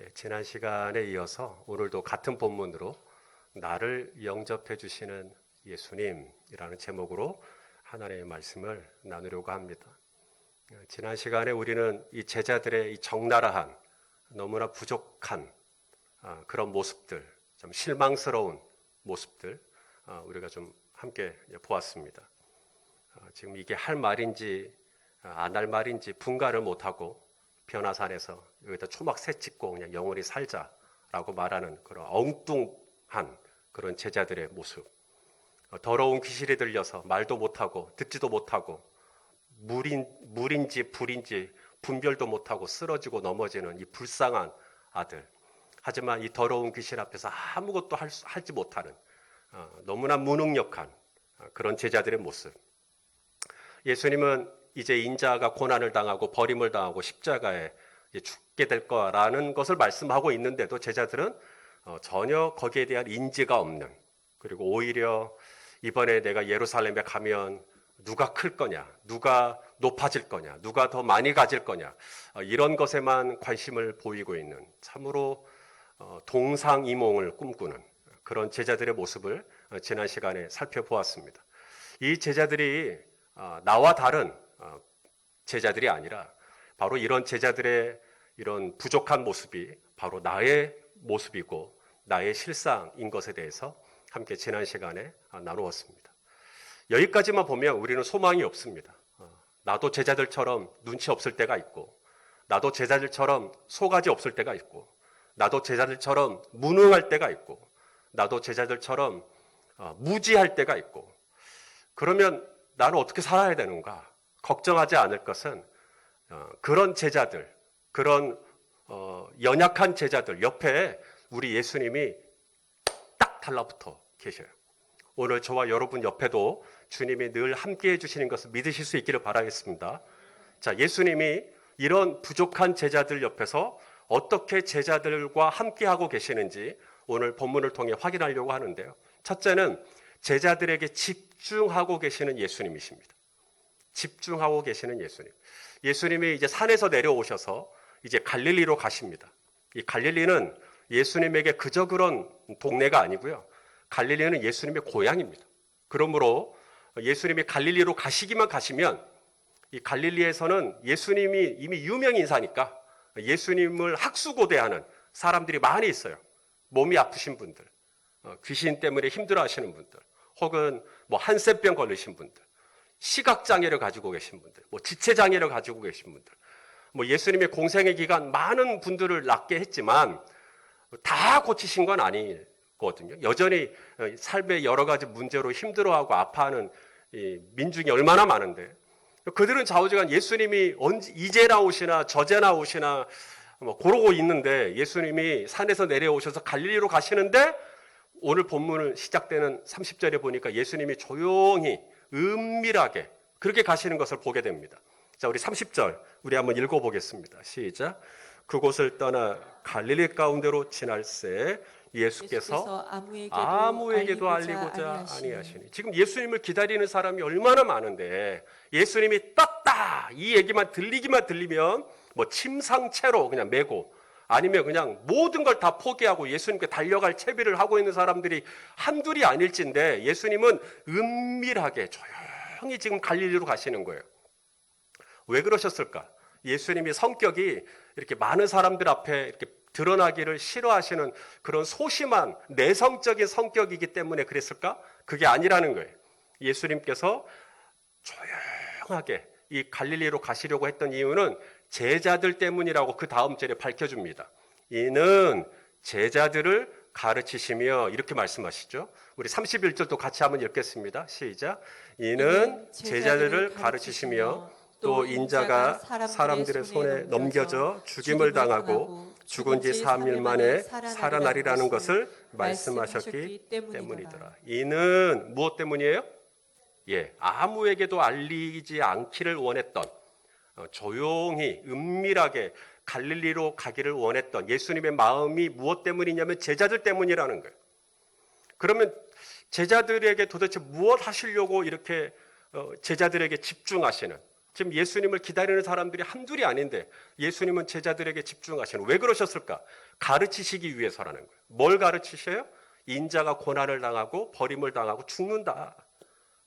예, 지난 시간에 이어서 오늘도 같은 본문으로 나를 영접해 주시는 예수님이라는 제목으로 하나님의 말씀을 나누려고 합니다. 예, 지난 시간에 우리는 이 제자들의 이 적나라한 너무나 부족한 아, 그런 모습들, 좀 실망스러운 모습들 아, 우리가 좀 함께 보았습니다. 아, 지금 이게 할 말인지 안 할 말인지 분간을 못하고 변화산에서 여기다 초막 새 찍고 그냥 영원히 살자라고 말하는 그런 엉뚱한 그런 제자들의 모습. 어, 더러운 귀신이 들려서 말도 못하고 듣지도 못하고 물인, 물인지 불인지 분별도 못하고 쓰러지고 넘어지는 이 불쌍한 아들. 하지만 이 더러운 귀신 앞에서 아무것도 할 수- 하지 못하는 어, 너무나 무능력한 어, 그런 제자들의 모습. 예수님은 이제 인자가 고난을 당하고 버림을 당하고 십자가에 죽게 될 거라는 것을 말씀하고 있는데도 제자들은 어, 전혀 거기에 대한 인지가 없는 그리고 오히려 이번에 내가 예루살렘에 가면 누가 클 거냐, 누가 높아질 거냐, 누가 더 많이 가질 거냐 어, 이런 것에만 관심을 보이고 있는 참으로 어, 동상이몽을 꿈꾸는 그런 제자들의 모습을 어, 지난 시간에 살펴보았습니다. 이 제자들이 어, 나와 다른 어, 제자들이 아니라 바로 이런 제자들의 이런 부족한 모습이 바로 나의 모습이고 나의 실상인 것에 대해서 함께 지난 시간에 아, 나누었습니다. 여기까지만 보면 우리는 소망이 없습니다. 어, 나도 제자들처럼 눈치 없을 때가 있고, 나도 제자들처럼 소가지 없을 때가 있고, 나도 제자들처럼 무능할 때가 있고, 나도 제자들처럼 어, 무지할 때가 있고, 그러면 나는 어떻게 살아야 되는가? 걱정하지 않을 것은 어, 그런 제자들, 그런 어, 연약한 제자들 옆에 우리 예수님이 딱 달라붙어 계셔요. 오늘 저와 여러분 옆에도 주님이 늘 함께 해주시는 것을 믿으실 수 있기를 바라겠습니다. 자, 예수님이 이런 부족한 제자들 옆에서 어떻게 제자들과 함께하고 계시는지 오늘 본문을 통해 확인하려고 하는데요. 첫째는 제자들에게 집중하고 계시는 예수님이십니다. 집중하고 계시는 예수님. 예수님이 이제 산에서 내려오셔서 이제 갈릴리로 가십니다. 이 갈릴리는 예수님에게 그저 그런 동네가 아니고요. 갈릴리는 예수님의 고향입니다. 그러므로 예수님이 갈릴리로 가시기만 가시면 이 갈릴리에서는 예수님이 이미 유명 인사니까 예수님을 학수고대하는 사람들이 많이 있어요. 몸이 아프신 분들, 어, 귀신 때문에 힘들어 하시는 분들, 혹은 뭐 한센병 걸리신 분들, 시각장애를 가지고 계신 분들, 뭐 지체장애를 가지고 계신 분들, 뭐 예수님의 공생의 기간 많은 분들을 낫게 했지만 다 고치신 건 아니거든요. 여전히 어, 삶의 여러 가지 문제로 힘들어하고 아파하는 이 민중이 얼마나 많은데 그들은 좌우지간 예수님이 언제 이제 나오시나 저제 나오시나 뭐 그러고 있는데 예수님이 산에서 내려오셔서 갈릴리로 가시는데 오늘 본문을 시작되는 30절에 보니까 예수님이 조용히 은밀하게 그렇게 가시는 것을 보게 됩니다. 자, 우리 30절 우리 한번 읽어 보겠습니다. 시작. 그곳을 떠나 갈릴리 가운데로 지날새 예수께서 아무에게도, 아무에게도 알리고자 아니하시니 지금 예수님을 기다리는 사람이 얼마나 많은데 예수님이 떴다 이 얘기만 들리기만 들리면 뭐 침상채로 그냥 메고 아니면 그냥 모든 걸 다 포기하고 예수님께 달려갈 채비를 하고 있는 사람들이 한둘이 아닐진데 예수님은 은밀하게 조용히 지금 갈릴리로 가시는 거예요. 왜 그러셨을까? 예수님이 성격이 이렇게 많은 사람들 앞에 이렇게 드러나기를 싫어하시는 그런 소심한 내성적인 성격이기 때문에 그랬을까? 그게 아니라는 거예요. 예수님께서 조용하게 이 갈릴리로 가시려고 했던 이유는 제자들 때문이라고 그 다음 절에 밝혀줍니다. 이는 제자들을 가르치시며 이렇게 말씀하시죠. 우리 31절도 같이 한번 읽겠습니다. 시작. 이는 제자들을 가르치시며 또 인자가 사람들의 손에 넘겨져 죽임을 당하고 죽은 지 3일 만에 살아나리라는 것을 말씀하셨기 때문이더라. 이는 무엇 때문이에요? 예, 아무에게도 알리지 않기를 원했던 어, 조용히 은밀하게 갈릴리로 가기를 원했던 예수님의 마음이 무엇 때문이냐면 제자들 때문이라는 거예요. 그러면 제자들에게 도대체 무엇 하시려고 이렇게 어, 제자들에게 집중하시는 지금 예수님을 기다리는 사람들이 한둘이 아닌데 예수님은 제자들에게 집중하시는 왜 그러셨을까? 가르치시기 위해서라는 거예요. 뭘 가르치셔요? 인자가 고난을 당하고 버림을 당하고 죽는다.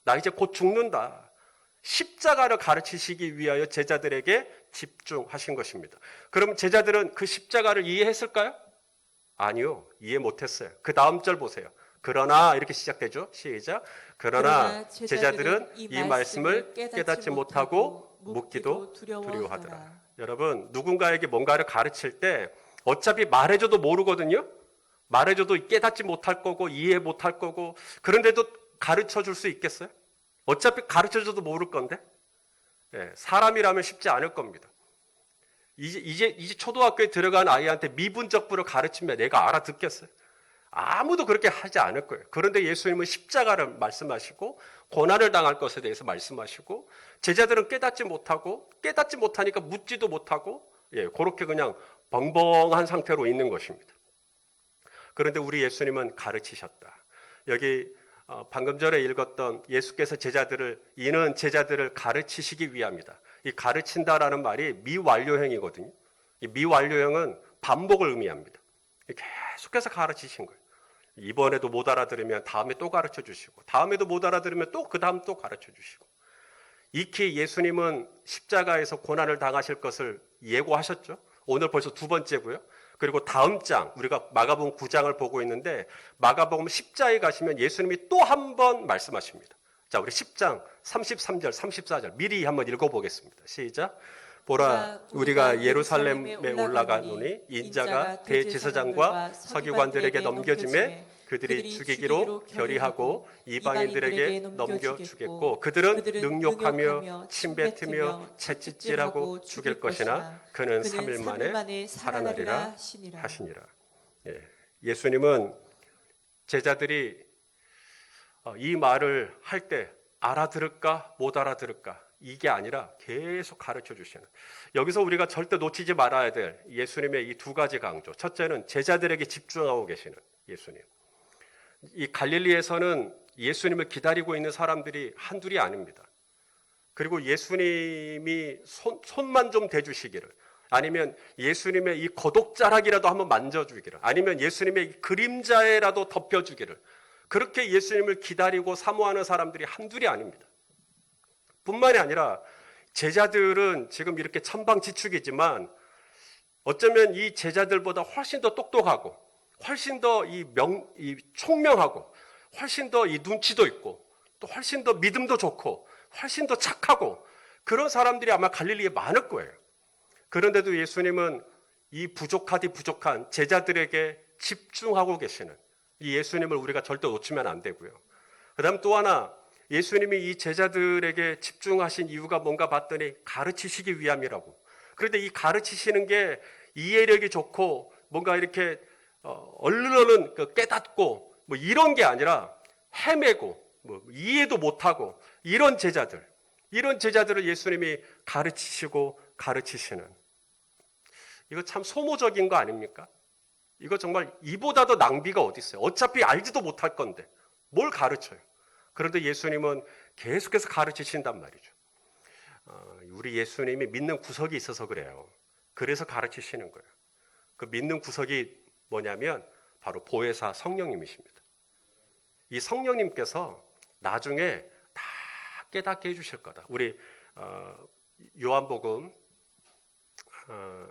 나 이제 곧 죽는다. 십자가를 가르치시기 위하여 제자들에게 집중하신 것입니다. 그럼 제자들은 그 십자가를 이해했을까요? 아니요. 이해 못했어요. 그 다음 절 보세요. 그러나 이렇게 시작되죠. 시작. 그러나 그러나 제자들은 제자들은 이이 말씀을 깨닫지 깨닫지 못하고 묻기도 묻기도 두려워하더라. 두려워하더라. 여러분 누군가에게 뭔가를 가르칠 때 어차피 말해줘도 모르거든요. 말해줘도 깨닫지 못할 거고 이해 못할 거고 그런데도 가르쳐 줄 수 있겠어요? 어차피 가르쳐줘도 모를 건데 예, 사람이라면 쉽지 않을 겁니다. 이제, 이제, 이제 초등학교에 들어간 아이한테 미분적부를 가르치면 내가 알아듣겠어요? 아무도 그렇게 하지 않을 거예요. 그런데 예수님은 십자가를 말씀하시고 고난을 당할 것에 대해서 말씀하시고 제자들은 깨닫지 못하고 깨닫지 못하니까 묻지도 못하고 예, 그렇게 그냥 벙벙한 상태로 있는 것입니다. 그런데 우리 예수님은 가르치셨다. 여기 어, 방금 전에 읽었던 예수께서 제자들을 이는 제자들을 가르치시기 위함이다. 이 가르친다라는 말이 미완료형이거든요. 이 미완료형은 반복을 의미합니다. 계속해서 가르치신 거예요. 이번에도 못 알아들으면 다음에 또 가르쳐 주시고, 다음에도 못 알아들으면 또 그 다음 또 가르쳐 주시고. 익히 예수님은 십자가에서 고난을 당하실 것을 예고하셨죠. 오늘 벌써 두 번째고요. 그리고 다음 장 우리가 마가복음 9장을 보고 있는데 마가복음 10장에 가시면 예수님이 또 한 번 말씀하십니다. 자, 우리 10장 33절, 34절 미리 한번 읽어 보겠습니다. 시작. 보라 우리가 예루살렘에 올라가노니 인자가 대제사장과 서기관들에게 넘겨짐에 그들이 죽이기로 결의하고 이방인들에게 넘겨주겠고 그들은 능욕하며 침뱉으며 채찍질하고 죽일 것이나 그는 3일 만에 살아나리라. 하시니라. 예. 예수님은 제자들이 어, 이 말을 할 때 알아들을까 못 알아들을까? 이게 아니라 계속 가르쳐 주시는. 여기서 우리가 절대 놓치지 말아야 될 예수님의 이 두 가지 강조. 첫째는 제자들에게 집중하고 계시는 예수님 이 갈릴리에서는 예수님을 기다리고 있는 사람들이 한둘이 아닙니다 그리고 예수님이 손, 손만 좀 대주시기를 아니면 예수님의 이 거독자락이라도 한번 만져주기를 아니면 예수님의 이 그림자에라도 덮여주기를 그렇게 예수님을 기다리고 사모하는 사람들이 한둘이 아닙니다. 뿐만이 아니라 제자들은 지금 이렇게 천방지축이지만 어쩌면 이 제자들보다 훨씬 더 똑똑하고 훨씬 더 이 명, 이 총명하고 훨씬 더 이 눈치도 있고 또 훨씬 더 믿음도 좋고 훨씬 더 착하고 그런 사람들이 아마 갈릴리에 많을 거예요. 그런데도 예수님은 이 부족하디 부족한 제자들에게 집중하고 계시는 이 예수님을 우리가 절대 놓치면 안 되고요. 그 다음 또 하나, 예수님이 이 제자들에게 집중하신 이유가 뭔가 봤더니 가르치시기 위함이라고. 그런데 이 가르치시는 게 이해력이 좋고 뭔가 이렇게 어, 얼른 얼른 그 깨닫고 뭐 이런 게 아니라 헤매고 뭐 이해도 못하고 이런 제자들, 이런 제자들을 예수님이 가르치시고 가르치시는 이거 참 소모적인 거 아닙니까? 이거 정말 이보다도 낭비가 어디 있어요? 어차피 알지도 못할 건데 뭘 가르쳐요? 그런데 예수님은 계속해서 가르치신단 말이죠. 어, 우리 예수님이 믿는 구석이 있어서 그래요. 그래서 가르치시는 거예요. 그 믿는 구석이 뭐냐면 바로 보혜사 성령님이십니다. 이 성령님께서 나중에 다 깨닫게 해주실 거다. 우리 어, 요한복음 어,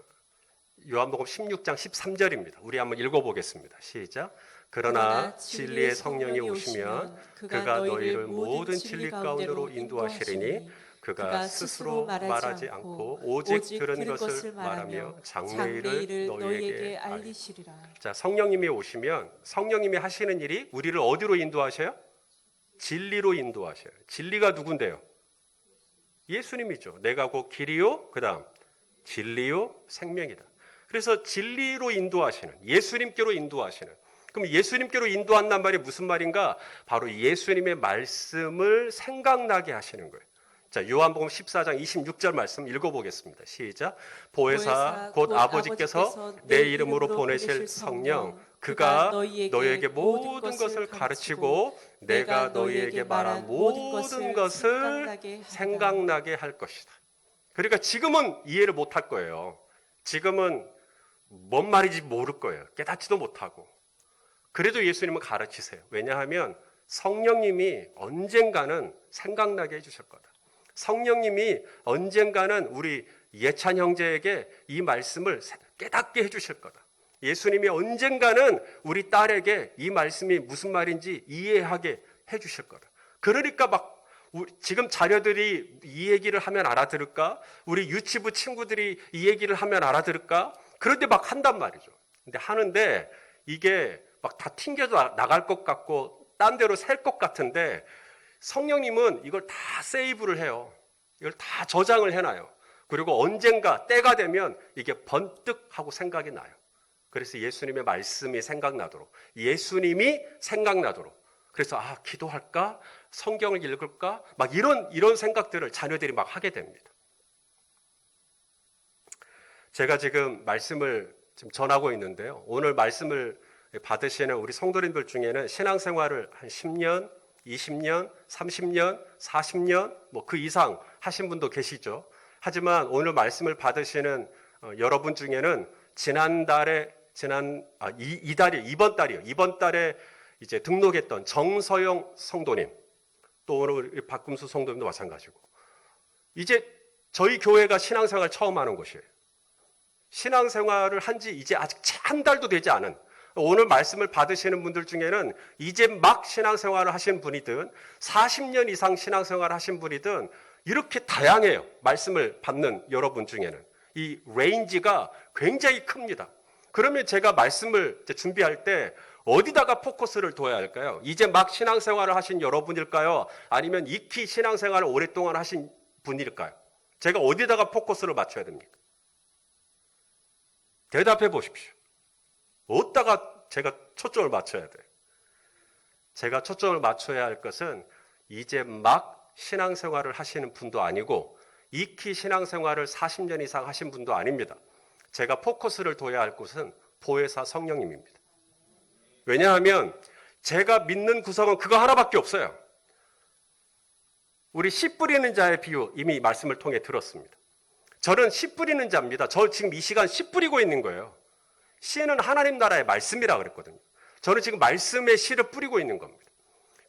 요한복음 16장 13절입니다. 우리 한번 읽어보겠습니다. 시작. 그러나 진리의 성령이 오시면 그가 너희를 모든 진리 가운데로 인도하시리니 그가 스스로 말하지 않고 오직 들은 것을 말하며 장래일을 너희에게 알리시리라. 자, 성령님이 오시면 성령님이 하시는 일이 우리를 어디로 인도하셔요? 진리로 인도하셔요. 진리가 누군데요? 예수님이죠. 내가 곧 길이요, 그다음 진리요, 생명이다. 그래서 진리로 인도하시는 예수님께로 인도하시는 그럼 예수님께로 인도한단 말이 무슨 말인가? 바로 예수님의 말씀을 생각나게 하시는 거예요. 자, 요한복음 14장 26절 말씀 읽어보겠습니다. 시작. 보혜사 곧 아버지께서 내 이름으로 보내실 성령 그가 너희에게 모든 것을 가르치고 내가 너희에게 말한 모든 것을 생각나게 할 것이다. 그러니까 지금은 이해를 못 할 거예요. 지금은 뭔 말인지 모를 거예요. 깨닫지도 못하고. 그래도 예수님은 가르치세요. 왜냐하면 성령님이 언젠가는 생각나게 해주실 거다. 성령님이 언젠가는 우리 예찬 형제에게 이 말씀을 깨닫게 해주실 거다. 예수님이 언젠가는 우리 딸에게 이 말씀이 무슨 말인지 이해하게 해주실 거다. 그러니까 막 지금 자녀들이 이 얘기를 하면 알아들을까? 우리 유치부 친구들이 이 얘기를 하면 알아들을까? 그런데 막 한단 말이죠. 근데 하는데 이게 막 다 튕겨져 나갈 것 같고 딴 데로 셀 것 같은데 성령님은 이걸 다 세이브를 해요. 이걸 다 저장을 해놔요. 그리고 언젠가 때가 되면 이게 번뜩 하고 생각이 나요. 그래서 예수님의 말씀이 생각나도록, 예수님이 생각나도록. 그래서 아, 기도할까? 성경을 읽을까? 막 이런 이런 생각들을 자녀들이 막 하게 됩니다. 제가 지금 말씀을 지금 전하고 있는데요. 오늘 말씀을 받으시는 우리 성도님들 중에는 신앙생활을 한 10년, 20년, 30년, 40년, 뭐 그 이상 하신 분도 계시죠. 하지만 오늘 말씀을 받으시는 어, 여러분 중에는 지난달에 지난 아, 이, 이 달이 이번 달이요. 이번 달에 이제 등록했던 정서영 성도님 또 오늘 박금수 성도님도 마찬가지고 이제 저희 교회가 신앙생활 처음 하는 곳이에요. 신앙생활을 한 지 이제 아직 한 달도 되지 않은 오늘 말씀을 받으시는 분들 중에는 이제 막 신앙생활을 하신 분이든 40년 이상 신앙생활을 하신 분이든 이렇게 다양해요. 말씀을 받는 여러분 중에는. 이 레인지가 굉장히 큽니다. 그러면 제가 말씀을 준비할 때 어디다가 포커스를 둬야 할까요? 이제 막 신앙생활을 하신 여러분일까요? 아니면 익히 신앙생활을 오랫동안 하신 분일까요? 제가 어디다가 포커스를 맞춰야 됩니까? 대답해 보십시오. 어디다가 제가 초점을 맞춰야 돼요? 제가 초점을 맞춰야 할 것은 이제 막 신앙생활을 하시는 분도 아니고 익히 신앙생활을 40년 이상 하신 분도 아닙니다. 제가 포커스를 둬야 할 곳은 보혜사 성령님입니다. 왜냐하면 제가 믿는 구성은 그거 하나밖에 없어요. 우리 씨 뿌리는 자의 비유 이미 말씀을 통해 들었습니다. 저는 씨 뿌리는 자입니다. 저 지금 이 시간 씨 뿌리고 있는 거예요. 씨는 하나님 나라의 말씀이라 그랬거든요. 저는 지금 말씀의 씨를 뿌리고 있는 겁니다.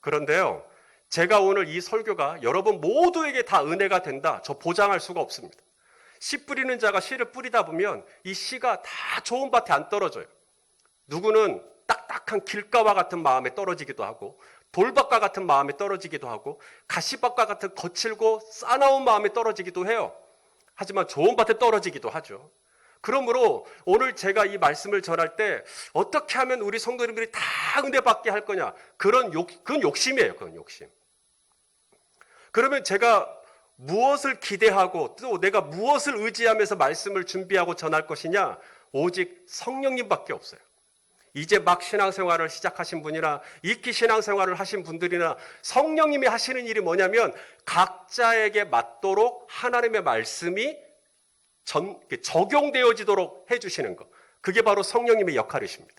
그런데요, 제가 오늘 이 설교가 여러분 모두에게 다 은혜가 된다. 저 보장할 수가 없습니다. 씨 뿌리는 자가 씨를 뿌리다 보면 이 씨가 다 좋은 밭에 안 떨어져요. 누구는 딱딱한 길가와 같은 마음에 떨어지기도 하고 돌밭과 같은 마음에 떨어지기도 하고 가시밭과 같은 거칠고 싸나운 마음에 떨어지기도 해요. 하지만 좋은 밭에 떨어지기도 하죠. 그러므로 오늘 제가 이 말씀을 전할 때 어떻게 하면 우리 성도님들이 다 은혜 받게 할 거냐 그런 욕 그건 욕심이에요. 그건 욕심. 그러면 제가 무엇을 기대하고 또 내가 무엇을 의지하면서 말씀을 준비하고 전할 것이냐 오직 성령님밖에 없어요. 이제 막 신앙생활을 시작하신 분이나 익히 신앙생활을 하신 분들이나 성령님이 하시는 일이 뭐냐면 각자에게 맞도록 하나님의 말씀이 전, 적용되어지도록 해주시는 것. 그게 바로 성령님의 역할이십니다.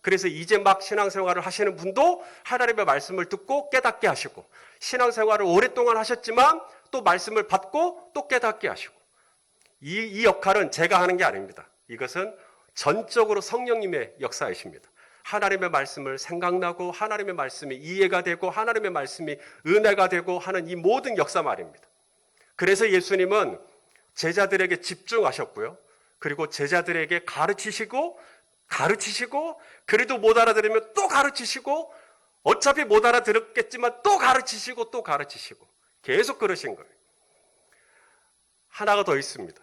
그래서 이제 막 신앙생활을 하시는 분도 하나님의 말씀을 듣고 깨닫게 하시고 신앙생활을 오랫동안 하셨지만 또 말씀을 받고 또 깨닫게 하시고 이, 이 역할은 제가 하는 게 아닙니다. 이것은 전적으로 성령님의 역사이십니다. 하나님의 말씀을 생각나고 하나님의 말씀이 이해가 되고 하나님의 말씀이 은혜가 되고 하는 이 모든 역사 말입니다. 그래서 예수님은 제자들에게 집중하셨고요. 그리고 제자들에게 가르치시고 가르치시고 그래도 못 알아들으면 또 가르치시고 어차피 못 알아들었겠지만 또 가르치시고 또 가르치시고 계속 그러신 거예요. 하나가 더 있습니다.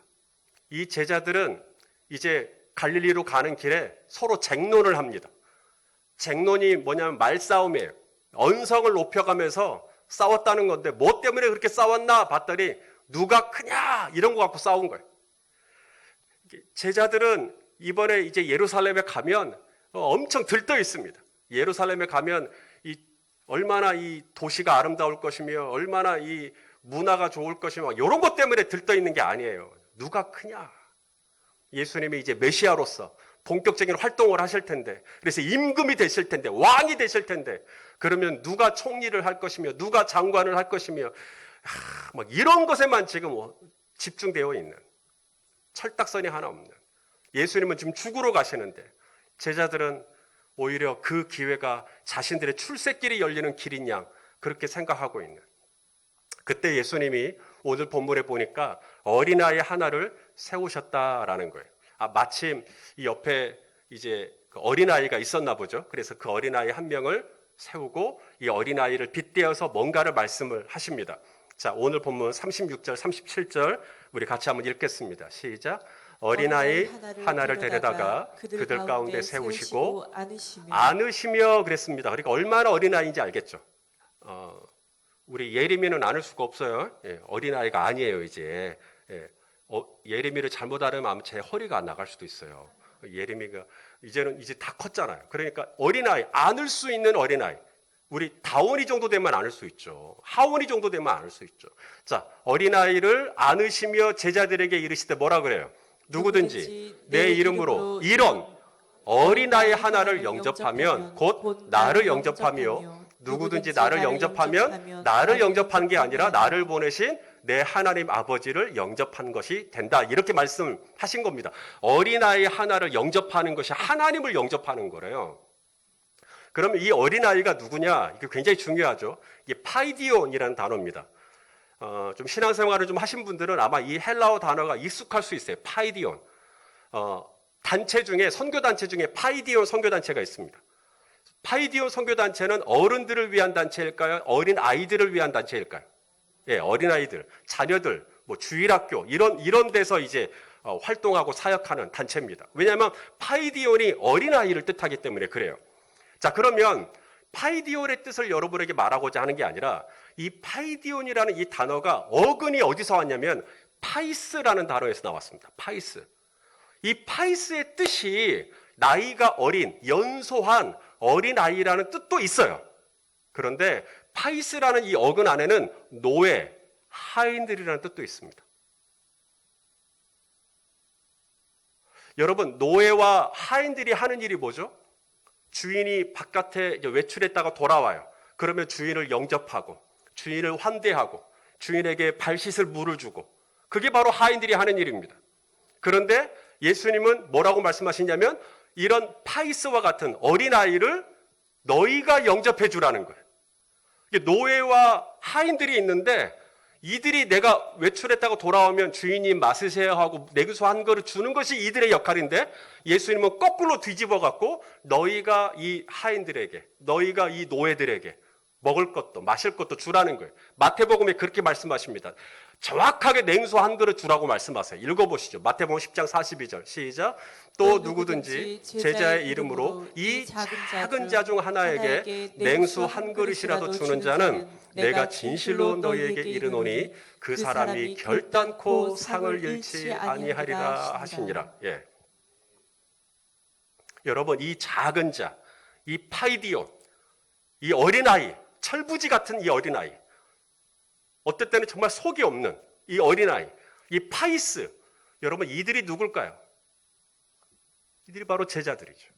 이 제자들은 이제 갈릴리로 가는 길에 서로 쟁론을 합니다. 쟁론이 뭐냐면 말싸움이에요. 언성을 높여가면서 싸웠다는 건데 뭐 때문에 그렇게 싸웠나 봤더니 누가 크냐 이런 거 갖고 싸운 거예요. 제자들은 이번에 이제 예루살렘에 가면 엄청 들떠 있습니다. 예루살렘에 가면 이 얼마나 이 도시가 아름다울 것이며 얼마나 이 문화가 좋을 것이며 이런 것 때문에 들떠 있는 게 아니에요. 누가 크냐? 예수님이 이제 메시아로서 본격적인 활동을 하실 텐데, 그래서 임금이 되실 텐데, 왕이 되실 텐데, 그러면 누가 총리를 할 것이며, 누가 장관을 할 것이며, 하, 막 이런 것에만 지금 집중되어 있는 철딱선이 하나 없는 예수님은 지금 죽으러 가시는데 제자들은 오히려 그 기회가 자신들의 출세길이 열리는 길인 양 그렇게 생각하고 있는 그때 예수님이 오늘 본문에 보니까 어린아이 하나를 세우셨다라는 거예요. 아, 마침 이 옆에 이제 그 어린아이가 있었나 보죠. 그래서 그 어린아이 한 명을 세우고 이 어린아이를 빗대어서 뭔가를 말씀을 하십니다. 자, 오늘 본문 36절, 37절 우리 같이 한번 읽겠습니다. 시작. 어린아이 하나를 데려다가 그들 가운데 세우시고 안으시며 안으시며 그랬습니다. 그러니까 얼마나 어린아이인지 알겠죠. 어, 우리 예레미는 안을 수가 없어요. 예, 어린아이가 아니에요, 이제. 예, 어, 예레미를 잘못 알으면 아마 제 허리가 안 나갈 수도 있어요. 예레미가 이제는 이제 다 컸잖아요. 그러니까 어린아이, 안을 수 있는 어린아이. 우리 다원이 정도 되면 안을 수 있죠. 하원이 정도 되면 안을 수 있죠. 자, 어린아이를 안으시며 제자들에게 이르시되 뭐라 그래요? 누구든지 내 이름으로 이런 어린아이 하나를 영접하면 곧 나를 영접하며 누구든지 나를 영접하면 나를 영접한 게 아니라 나를 보내신 내 하나님 아버지를 영접한 것이 된다. 이렇게 말씀하신 겁니다. 어린아이 하나를 영접하는 것이 하나님을 영접하는 거래요. 그러면 이 어린아이가 누구냐? 이게 굉장히 중요하죠. 이게 파이디온이라는 단어입니다. 어, 좀 신앙생활을 좀 하신 분들은 아마 이 헬라어 단어가 익숙할 수 있어요. 파이디온. 어, 단체 중에, 선교단체 중에 파이디온 선교단체가 있습니다. 파이디온 선교단체는 어른들을 위한 단체일까요? 어린 아이들을 위한 단체일까요? 예, 어린 아이들, 자녀들, 뭐 주일학교 이런 이런 데서 이제 어, 활동하고 사역하는 단체입니다. 왜냐하면 파이디온이 어린 아이를 뜻하기 때문에 그래요. 자, 그러면 파이디온의 뜻을 여러분에게 말하고자 하는 게 아니라 이 파이디온이라는 이 단어가 어근이 어디서 왔냐면 파이스라는 단어에서 나왔습니다. 파이스. 이 파이스의 뜻이 나이가 어린, 연소한 어린 아이라는 뜻도 있어요. 그런데 파이스라는 이 어근 안에는 노예, 하인들이라는 뜻도 있습니다. 여러분, 노예와 하인들이 하는 일이 뭐죠? 주인이 바깥에 외출했다가 돌아와요. 그러면 주인을 영접하고, 주인을 환대하고, 주인에게 발 씻을 물을 주고, 그게 바로 하인들이 하는 일입니다. 그런데 예수님은 뭐라고 말씀하시냐면, 이런 파이스와 같은 어린아이를 너희가 영접해 주라는 거예요. 노예와 하인들이 있는데 이들이 내가 외출했다고 돌아오면 주인이 마으세요 하고 내기서 한 거를 주는 것이 이들의 역할인데 예수님은 거꾸로 뒤집어 갖고 너희가 이 하인들에게 너희가 이 노예들에게 먹을 것도 마실 것도 주라는 거예요. 마태복음에 그렇게 말씀하십니다. 정확하게 냉수 한 그릇 주라고 말씀하세요. 읽어보시죠. 마태복음 10장 42절 시작. 또 누구든지 제자의 이름으로 이 작은 자 중 하나에게 냉수 한 그릇이라도 주는 자는 내가 진실로 너희에게 이르노니 그 사람이 결단코 상을 잃지 아니하리라 하시니라. 예. 여러분 이 작은 자, 이 파이디온, 이 어린아이, 철부지 같은 이 어린아이 어떨 때는 정말 속이 없는 이 어린아이, 이 파이스, 여러분 이들이 누굴까요? 이들이 바로 제자들이죠.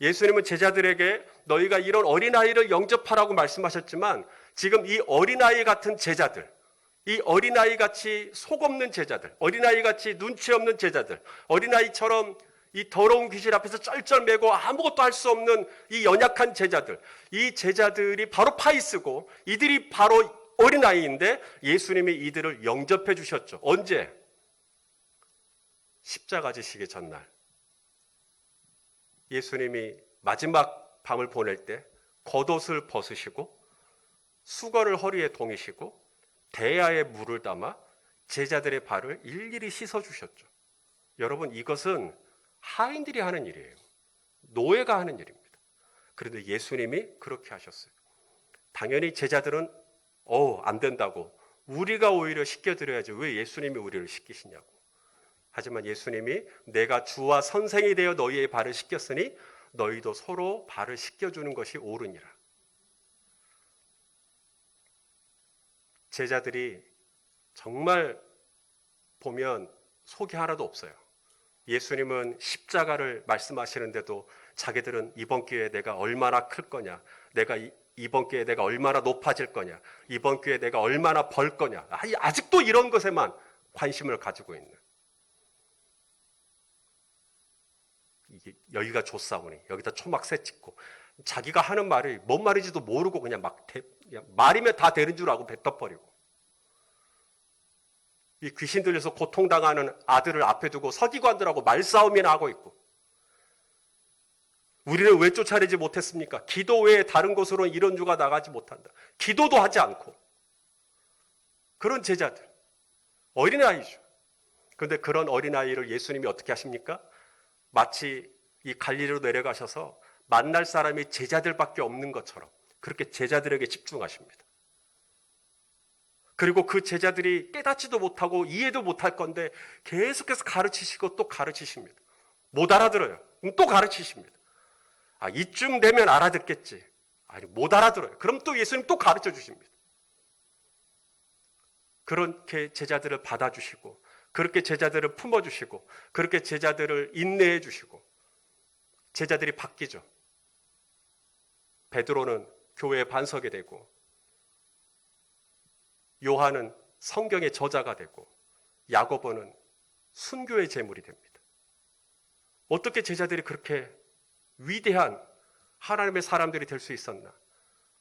예수님은 제자들에게 너희가 이런 어린아이를 영접하라고 말씀하셨지만 지금 이 어린아이 같은 제자들, 이 어린아이 같이 속 없는 제자들, 어린아이 같이 눈치 없는 제자들, 어린아이처럼 이 더러운 귀신 앞에서 쩔쩔매고 아무것도 할 수 없는 이 연약한 제자들, 이 제자들이 바로 파이스고 이들이 바로 어린아이인데 예수님이 이들을 영접해 주셨죠. 언제? 십자가 지시기 전날. 예수님이 마지막 밤을 보낼 때 겉옷을 벗으시고 수건을 허리에 동이시고 대야에 물을 담아 제자들의 발을 일일이 씻어 주셨죠. 여러분 이것은 하인들이 하는 일이에요. 노예가 하는 일입니다. 그런데 예수님이 그렇게 하셨어요. 당연히 제자들은 어, 안 된다고. 우리가 오히려 시켜드려야지. 왜 예수님이 우리를 시키시냐고. 하지만 예수님이 내가 주와 선생이 되어 너희의 발을 씻겼으니 너희도 서로 발을 씻겨주는 것이 옳으니라. 제자들이 정말 보면 속이 하나도 없어요. 예수님은 십자가를 말씀하시는데도 자기들은 이번 기회에 내가 얼마나 클 거냐, 내가 이번 기회에 내가 얼마나 높아질 거냐, 이번 기회에 내가 얼마나 벌 거냐, 아직도 이런 것에만 관심을 가지고 있는. 이게 여기가 조싸우니 여기다 초막새 찍고 자기가 하는 말이 뭔 말인지도 모르고 그냥 막 대, 그냥 말이면 다 되는 줄 알고 뱉어버리고 이 귀신 들려서 고통당하는 아들을 앞에 두고 서기관들하고 말싸움이나 하고 있고 우리를 왜 쫓아내지 못했습니까? 기도 외에 다른 곳으로는 이런 주가 나가지 못한다. 기도도 하지 않고 그런 제자들 어린아이죠. 그런데 그런 어린아이를 예수님이 어떻게 하십니까? 마치 이 갈릴리로 내려가셔서 만날 사람이 제자들밖에 없는 것처럼 그렇게 제자들에게 집중하십니다. 그리고 그 제자들이 깨닫지도 못하고 이해도 못할 건데 계속해서 가르치시고 또 가르치십니다. 못 알아들어요. 또 가르치십니다. 아, 이쯤 되면 알아듣겠지. 아니, 못 알아들어요. 그럼 또 예수님 또 가르쳐 주십니다. 그렇게 제자들을 받아주시고, 그렇게 제자들을 품어주시고, 그렇게 제자들을 인내해 주시고, 제자들이 바뀌죠. 베드로는 교회에 반석이 되고, 요한은 성경의 저자가 되고, 야고보는 순교의 제물이 됩니다. 어떻게 제자들이 그렇게 위대한 하나님의 사람들이 될 수 있었나?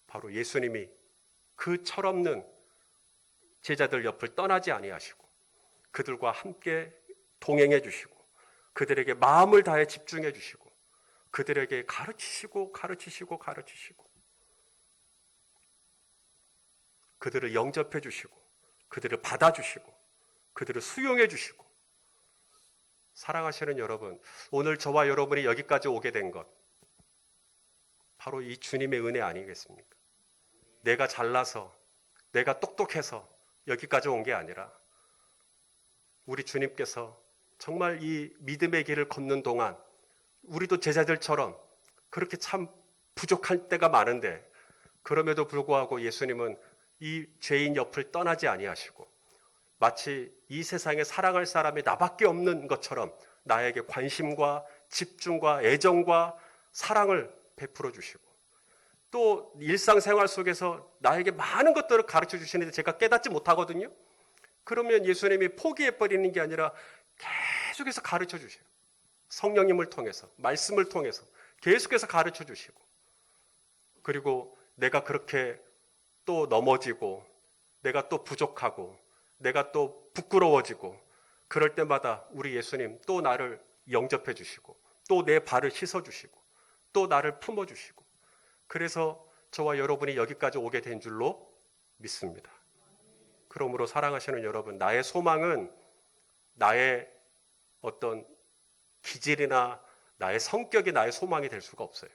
바로 예수님이 그 철없는 제자들 옆을 떠나지 아니하시고 그들과 함께 동행해 주시고 그들에게 마음을 다해 집중해 주시고 그들에게 가르치시고 가르치시고 가르치시고 그들을 영접해 주시고 그들을 받아 주시고 그들을 수용해 주시고 사랑하시는 여러분, 오늘 저와 여러분이 여기까지 오게 된 것, 바로 이 주님의 은혜 아니겠습니까? 내가 잘나서, 내가 똑똑해서 여기까지 온 게 아니라, 우리 주님께서 정말 이 믿음의 길을 걷는 동안, 우리도 제자들처럼 그렇게 참 부족할 때가 많은데, 그럼에도 불구하고 예수님은 이 죄인 옆을 떠나지 아니하시고, 마치 이 세상에 사랑할 사람이 나밖에 없는 것처럼 나에게 관심과 집중과 애정과 사랑을 베풀어 주시고 또 일상생활 속에서 나에게 많은 것들을 가르쳐 주시는데 제가 깨닫지 못하거든요. 그러면 예수님이 포기해 버리는 게 아니라 계속해서 가르쳐 주셔요. 성령님을 통해서 말씀을 통해서 계속해서 가르쳐 주시고 그리고 내가 그렇게 또 넘어지고 내가 또 부족하고 내가 또 부끄러워지고 그럴 때마다 우리 예수님 또 나를 영접해 주시고 또 내 발을 씻어 주시고 또 나를 품어 주시고 그래서 저와 여러분이 여기까지 오게 된 줄로 믿습니다. 그러므로 사랑하시는 여러분, 나의 소망은 나의 어떤 기질이나 나의 성격이 나의 소망이 될 수가 없어요.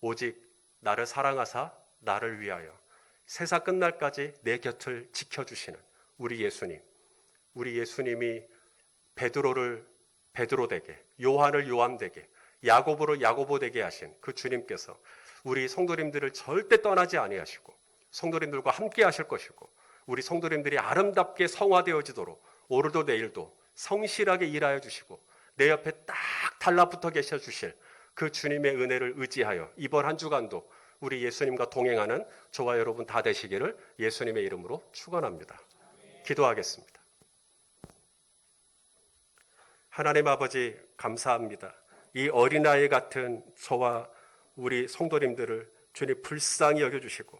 오직 나를 사랑하사 나를 위하여 세상 끝날까지 내 곁을 지켜주시는 우리 예수님. 우리 예수님이 베드로를 베드로 되게, 요한을 요한 되게, 야고보를 야고보 되게 하신 그 주님께서 우리 성도님들을 절대 떠나지 아니하시고 성도님들과 함께 하실 것이고 우리 성도님들이 아름답게 성화되어지도록 오늘도 내일도 성실하게 일하여 주시고 내 옆에 딱 달라붙어 계셔 주실 그 주님의 은혜를 의지하여 이번 한 주간도 우리 예수님과 동행하는 저와 여러분 다 되시기를 예수님의 이름으로 축원합니다. 기도하겠습니다. 하나님 아버지 감사합니다. 이 어린아이 같은 저와 우리 성도님들을 주님 불쌍히 여겨 주시고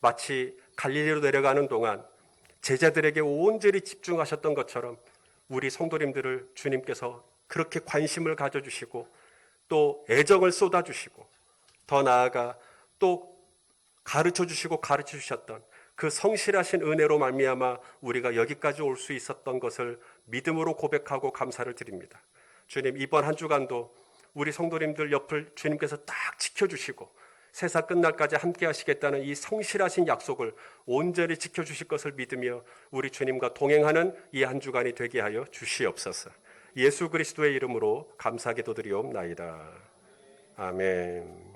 마치 갈릴리로 내려가는 동안 제자들에게 온전히 집중하셨던 것처럼 우리 성도님들을 주님께서 그렇게 관심을 가져주시고 또 애정을 쏟아주시고 더 나아가 또 가르쳐 주시고 가르쳐 주셨던 그 성실하신 은혜로 말미암아 우리가 여기까지 올 수 있었던 것을 믿음으로 고백하고 감사를 드립니다. 주님 이번 한 주간도 우리 성도님들 옆을 주님께서 딱 지켜주시고 세상 끝날까지 함께 하시겠다는 이 성실하신 약속을 온전히 지켜주실 것을 믿으며 우리 주님과 동행하는 이 한 주간이 되게 하여 주시옵소서. 예수 그리스도의 이름으로 감사 기도 드리옵나이다. 아멘.